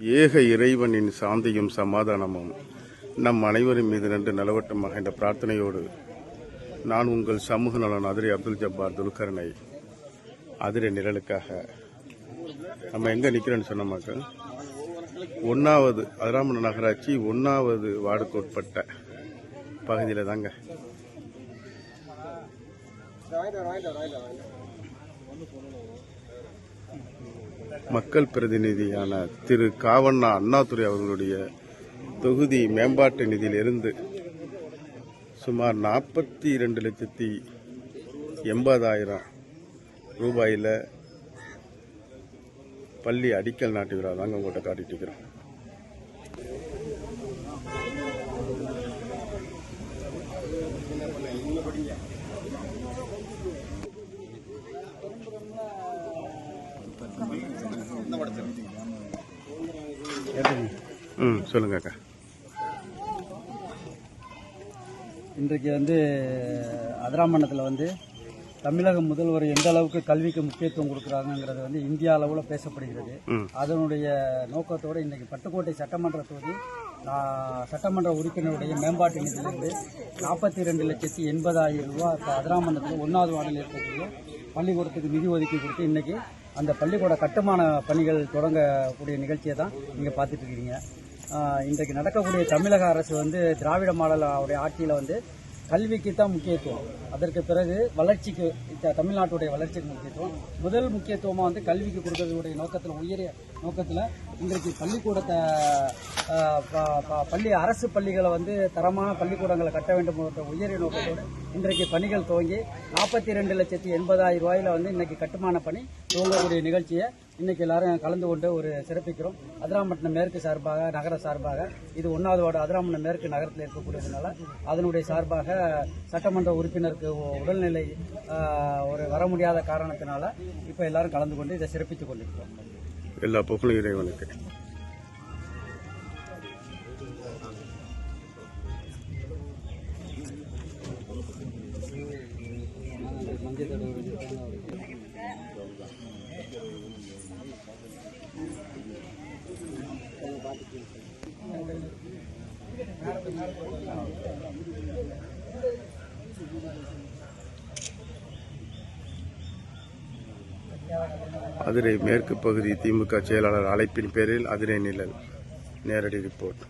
ஏக இறைவனின் சாந்தியும் சமாதானமும் நம் அனைவரின் மீது நின்று நிலவட்டமாக என்ற பிரார்த்தனையோடு நான் உங்கள் சமூக நலன் அதிரை அப்துல் ஜப்பார் துல்கரனை அதிரை நிழலுக்காக. நம்ம எங்க நிற்கிறோன்னு சொன்னோமாக்க? ஒன்னாவது அதிராமண நகராட்சி ஒன்னாவது வார்டுக்கு உட்பட்ட பகுதியில் தாங்க. மக்கள் பிரதிநிதியான திரு காவண்ணா அண்ணாதுரை அவர்களுடைய தொகுதி மேம்பாட்டு நிதியிலிருந்து சுமார் நாற்பத்தி இரண்டு லட்சத்தி எண்பதாயிரம் ரூபாயில் பள்ளி அடிக்கல் நாட்டு விழா தாங்க உங்கள்கிட்ட காட்டிட்டு இருக்கிறோம் ம் சொல்லுங்க அக்கா இன்றைக்கு வந்து அதிராமண்டலத்தில் வந்து தமிழக முதல்வர் எந்த அளவுக்கு கல்விக்கு முக்கியத்துவம் கொடுக்குறாங்கங்கிறது வந்து இந்தியா அளவில் பேசப்படுகிறது. அதனுடைய நோக்கத்தோடு இன்றைக்கு பட்டுக்கோட்டை சட்டமன்ற தொகுதி சட்டமன்ற உறுப்பினருடைய மேம்பாட்டு நிதியிலிருந்து நாற்பத்தி ரெண்டு லட்சத்தி எண்பதாயிரம் ரூபாய் இப்போ அதிராமண்டலத்தில் ஒன்றாவது வார்டில் இருக்கக்கூடிய பள்ளிக்கூடத்துக்கு நிதி ஒதுக்கி கொடுத்து இன்னைக்கு அந்த பள்ளிக்கூட கட்டுமான பணிகள் தொடங்கக்கூடிய நிகழ்ச்சியை தான் நீங்கள் பார்த்துட்டு இருக்கீங்க இன்றைக்கு நடக்கக்கூடிய தமிழக அரசு வந்து திராவிட மாடல் அவருடைய ஆட்சியில் வந்து கல்விக்கு தான் முக்கியத்துவம். அதற்கு பிறகு வளர்ச்சிக்கு தமிழ்நாட்டுடைய வளர்ச்சிக்கு முக்கியத்துவம். முதல் முக்கியத்துவமாக வந்து கல்விக்கு கொடுக்கறதுடைய நோக்கத்தில் உயரிய நோக்கத்தில் இன்றைக்கு பள்ளிக்கூடத்தை பள்ளி அரசு பள்ளிகளை வந்து தரமான பள்ளிக்கூடங்களை கட்ட வேண்டும் என்ற உயரிய நோக்கத்தோடு இன்றைக்கு பணிகள் துவங்கி நாற்பத்தி ரெண்டு லட்சத்தி எண்பதாயிரம் ரூபாயில வந்து இன்னைக்கு கட்டுமான பணி துவங்கக்கூடிய நிகழ்ச்சியை இன்னைக்கு எல்லாரும் கலந்து கொண்டு ஒரு சிறப்பிக்கிறோம். அதிராம்பட்டினம் மேற்கு சார்பாக நகர சார்பாக இது ஒன்றாவது வார்டு அதிராம்பட்டினம் மேற்கு நகரத்தில் இருக்கக்கூடியதுனால அதனுடைய சார்பாக சட்டமன்ற உறுப்பினருக்கு உடல்நிலை ஒரு வர முடியாத காரணத்தினால இப்போ எல்லாரும் கலந்து கொண்டு இதை சிறப்பித்துக் கொண்டிருக்கிறோம். எல்லா புகழும் இறைவனுக்கு. அதிரை மேற்கு பகுதி திமுக செயலாளர் அழைப்பின் பேரில் அதிரை நிழல். நேரடி ரிப்போர்ட்.